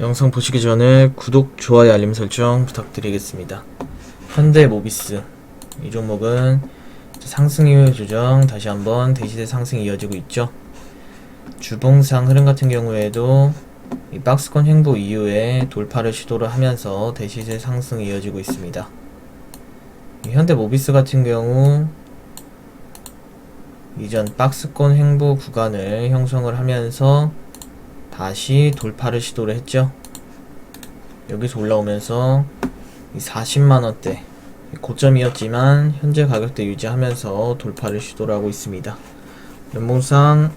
영상 보시기 전에 구독, 좋아요, 알림 설정 부탁드리겠습니다. 현대 모비스 이 종목은 상승 이후 조정 다시 한번 대시대 상승이 이어지고 있죠. 주봉상 흐름 같은 경우에도 이 박스권 횡보 이후에 돌파를 시도를 하면서 대시세 상승이 이어지고 있습니다. 이 현대 모비스 같은 경우 이전 박스권 횡보 구간을 형성을 하면서 다시 돌파를 시도를 했죠. 여기서 올라오면서 이 40만원대 고점이었지만 현재 가격대 유지하면서 돌파를 시도를 하고 있습니다. 연봉상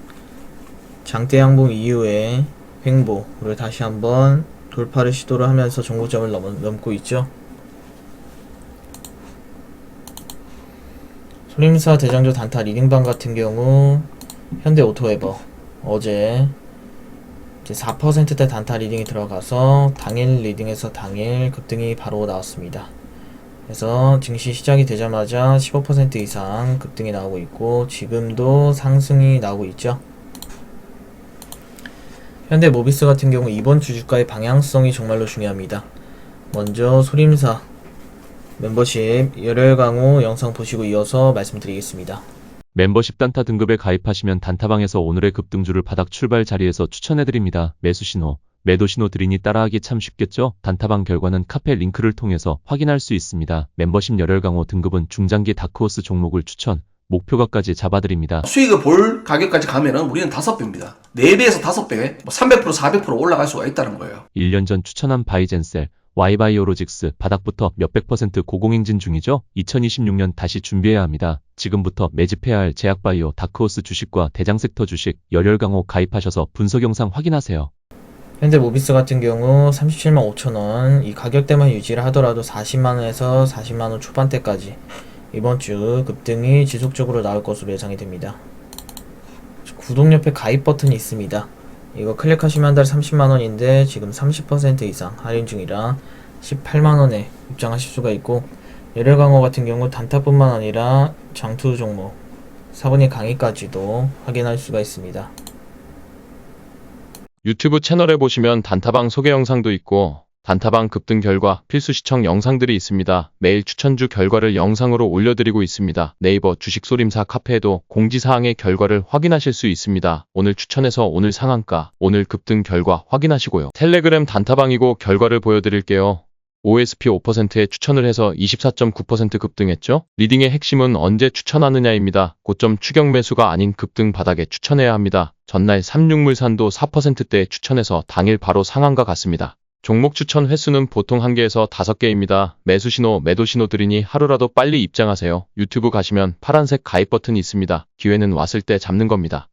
장대 양봉 이후에 횡보를 다시 한번 돌파를 시도를 하면서 정고점을 넘, 넘고 있죠. 소림사 대장조 단타 리딩방 같은 경우 현대 오토에버 어제 이제 4%대 단타 리딩이 들어가서 당일 리딩에서 당일 급등이 바로 나왔습니다. 그래서 증시 시작이 되자마자 15% 이상 급등이 나오고 있고 지금도 상승이 나오고 있죠. 현대 모비스 같은 경우 이번 주 주가의 방향성이 정말로 중요합니다. 먼저 소림사 멤버십 열혈 강호 영상 보시고 이어서 말씀드리겠습니다. 멤버십 단타 등급에 가입하시면 단타방에서 오늘의 급등주를 바닥 출발 자리에서 추천해드립니다. 매수 신호, 매도 신호 드리니 따라하기 참 쉽겠죠? 단타방 결과는 카페 링크를 통해서 확인할 수 있습니다. 멤버십 열혈 강호 등급은 중장기 다크호스 종목을 추천, 목표가까지 잡아드립니다. 수익을 볼 가격까지 가면은 우리는 다섯 배입니다. 네 배에서 다섯 배, 뭐 300%, 400% 올라갈 수가 있다는 거예요. 1년 전 추천한 바이젠셀, 와이바이오로직스 바닥부터 몇백 퍼센트 고공행진 중이죠? 2026년 다시 준비해야 합니다. 지금부터 매집해야 할 제약바이오 다크호스 주식과 대장섹터 주식 열혈강호 가입하셔서 분석 영상 확인하세요. 현대 모비스 같은 경우 37만 5천원 이 가격대만 유지를 하더라도 40만원에서 40만원 초반대까지 이번 주 급등이 지속적으로 나올 것으로 예상이 됩니다. 구독 옆에 가입 버튼이 있습니다. 이거 클릭하시면 한 달에 30만원인데 지금 30% 이상 할인 중이라 18만원에 입장하실 수가 있고 열혈 강호 같은 경우 단타뿐만 아니라 장투 종목 사분의 강의까지도 확인할 수가 있습니다. 유튜브 채널에 보시면 단타방 소개 영상도 있고 단타방 급등 결과 필수 시청 영상들이 있습니다. 매일 추천주 결과를 영상으로 올려드리고 있습니다. 네이버 주식소림사 카페에도 공지사항의 결과를 확인하실 수 있습니다. 오늘 추천해서 오늘 상한가, 오늘 급등 결과 확인하시고요. 텔레그램 단타방이고 결과를 보여드릴게요. OSP 5%에 추천을 해서 24.9% 급등했죠? 리딩의 핵심은 언제 추천하느냐입니다. 고점 추격 매수가 아닌 급등 바닥에 추천해야 합니다. 전날 삼육물산도 4%대에 추천해서 당일 바로 상한가 갔습니다. 종목 추천 횟수는 보통 1개에서 5개입니다. 매수 신호, 매도 신호 드리니 하루라도 빨리 입장하세요. 유튜브 가시면 파란색 가입 버튼이 있습니다. 기회는 왔을 때 잡는 겁니다.